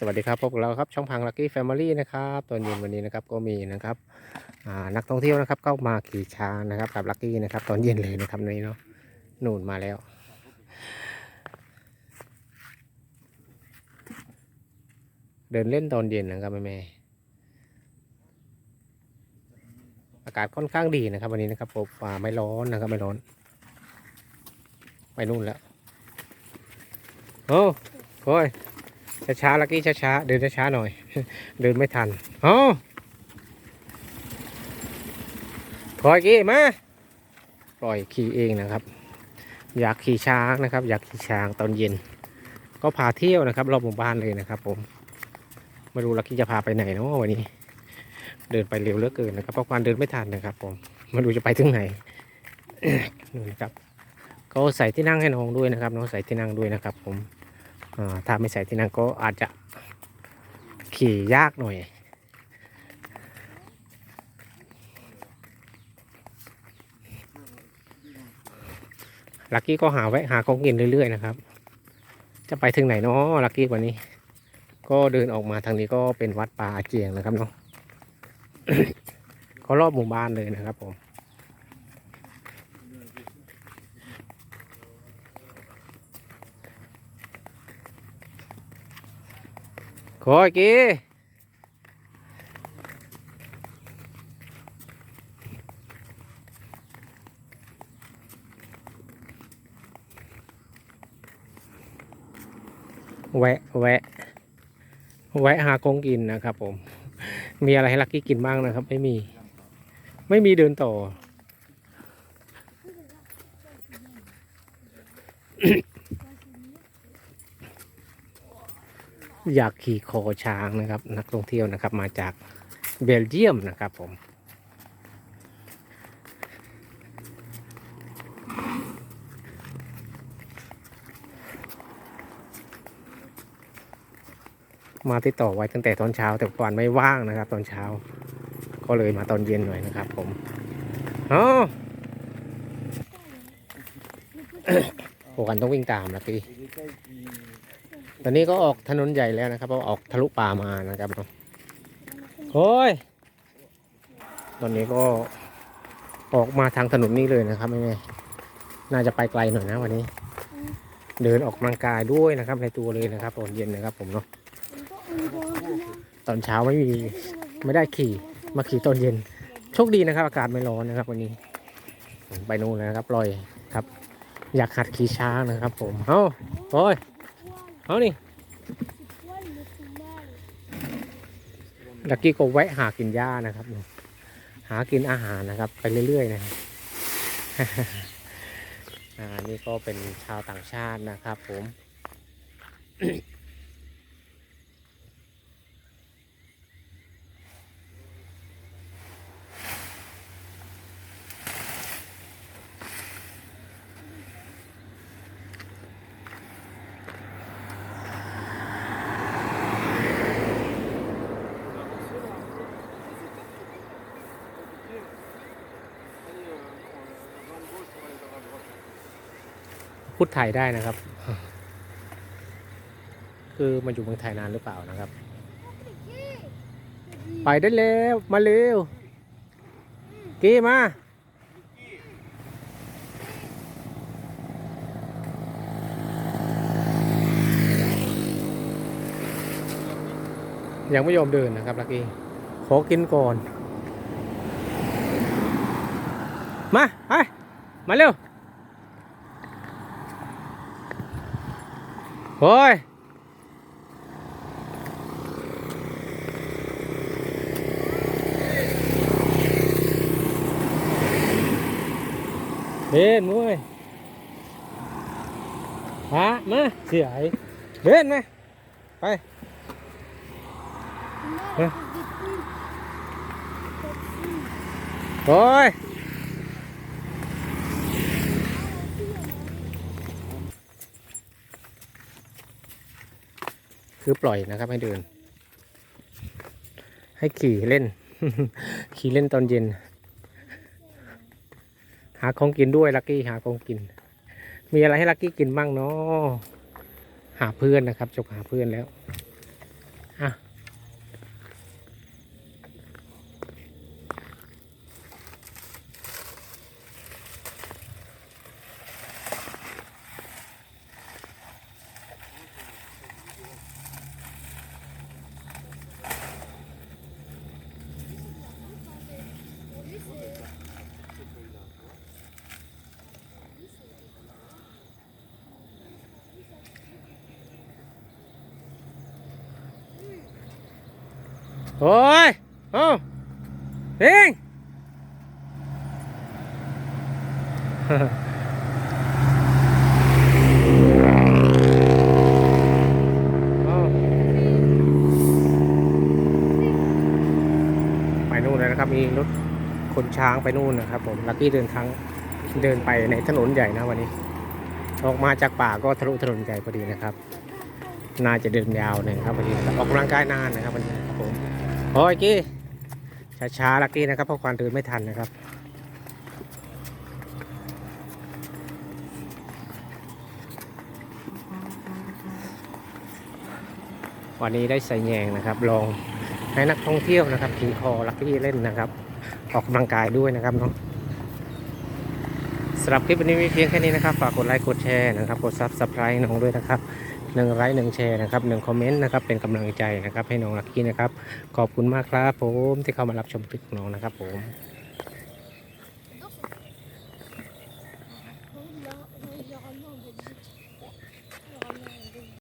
สวัสดีครับพบกับเราครับช่องพังลักกี้แฟมิลี่นะครับตอนเย็นวันนี้นะครับก็มีนะครับนักท่องเที่ยวนะครับเข้ามาขี่ช้างนะครับกับลักกี้นะครับตอนเย็นเลยนะครับนี่เนาะนูนมาแล้ว เดินเล่นตอนเย็นนะครับแม่แม่อากาศค่อนข้างดีนะครับ วันนี้นะครับผมไม่ร้อนนะครับไม่ร้อนไปนู่นแล้วโอ้โอ้ย ช้าๆลักกี้ช้าๆเดินช้าๆหน่อย เดินไม่ทันอ๋อปล่อยกี้มาปล่อยขี่เองนะครับ อยากขี่ช้างนะครับ อยากขี่ช้างตอนเย็น ก็พาเที่ยวนะครับรอบหมู่บ้านเลยนะครับผมไม่รู้ลักกี้จะพาไปไหนเนาะวันนี้ เดินไปเร็วเหลือเกินนะครับเพราะการเดินไม่ทันนะครับ ผมไม่รู้จะไปถึงไหนนู่นนะครับก็ใส่ที่นั่งให้น้องด้วยนะครับน้องใส่ที่นั่งด้วยนะครับ ผม ถ้าไม่ใส่ที่นั่งก็อาจจะขี่ยากหน่อยลักกี้ก็หาไว้หาของกินเรื่อยๆนะครับ จะไปถึงไหนเนาะลักกี้วันนี้ ก็เดินออกมาทางนี้ก็เป็นวัดป่าอาเจียงนะครับเนาะก็รอบหมู่บ้านเลยนะครับผม ข ออีกทีแวะ แวะ แวะหากงกินนะครับผม มีอะไรให้ลักกี้กินบ้างนะครับ ไม่มี ไม่มีเดินต่อ อยากขี่คอช้างนะครับ นักท่องเที่ยวนะครับ มาจากเบลเยียมนะครับผมมาติดต่อไว้ตั้งแต่ตอนเช้า แต่ก่อนไม่ว่างนะครับ ตอนเช้า ก็เลยมาตอนเย็นหน่อยนะครับ ผมอ๋อโอกันต้องวิ่งตามนะพี่ ตอนนี้ก็ออกถนนใหญ่แล้วนะครับเราออกทะลุป่ามานะครับโอ้ย ตอนนี้ก็ออกมาทางถนนนี้เลยนะครับแม่น่าจะไปไกลหน่อยนะวันนี้ เดินออกกำลังกายด้วยนะครับ ในตัวเลยนะครับตอนเย็นนะครับ ผมเนาะตอนเช้าไม่มีไม่ได้ขี่มาขี่ตอนเย็น โชคดีนะครับ อากาศไม่ร้อนนะครับ วันนี้ ไปนู่นแล้วนะครับลอยครับ อยากหัดขี่ช้างนะครับ ผมเอ้าโอ้ย เอานี่ลักกี้ก็แวะหากินหญ้านะครับ หากินอาหารนะครับ ไปเรื่อยๆนะครับอ่านี่ก็เป็นชาวต่างชาตินะครับผม พูดไทยได้นะครับ คือมันอยู่เมืองไทยนานหรือเปล่านะครับ ไปได้แล้วมาเร็วกี้มายังไม่ยอมเดินนะครับลักกี้ขอกินก่อน มา ไป มาเร็ว โอ้ยเบนมุ้ยฮะมาเสียไอ้เบนมาไป โอ้ย คือปล่อยนะครับ ให้เดิน ให้ขี่เล่น ขี่เล่นตอนเย็น หาของกินด้วยลักกี้หาของกิน มีอะไรให้ลักกี้กินบ้างเนาะหาเพื่อนนะครับจบหาเพื่อนแล้ว โอ้ยโอ้พิงอ้าวไปนู่นเลยนะครับ มีรถขนช้างไปนู่นนะครับ ผม ลักกี้เดินทางเดินไปในถนนใหญ่นะวันนี้ ออกมาจากป่าก็ทะลุถนนใหญ่พอดีนะครับ น่าจะเดินยาวหน่อยครับพอดีนะครับออกกำลังกายนานนะครับวันนี้ โอ้ยกี้ช้าๆลักกี้นะครับเพราะความเดินไม่ทันนะครับวันนี้ได้ใส่แยงนะครับ ลองให้นักท่องเที่ยวนะครับขี่คอลักกี้เล่นนะครับ ออกกำลังกายด้วยนะครับเนาะสำหรับคลิปวันนี้มีเพียงแค่นี้นะครับ ฝากกดไลค์กดแชร์นะครับ กดซับสไครต์น้องด้วยนะครับ หนึ่งไลค์หนึ่งแชร์นะครับหนึ่งคอมเมนต์นะครับเป็นกำลังใจนะครับให้น้องลักกี้นะครับขอบคุณมากครับผมที่เข้ามารับชมคลิปของน้องนะครับผม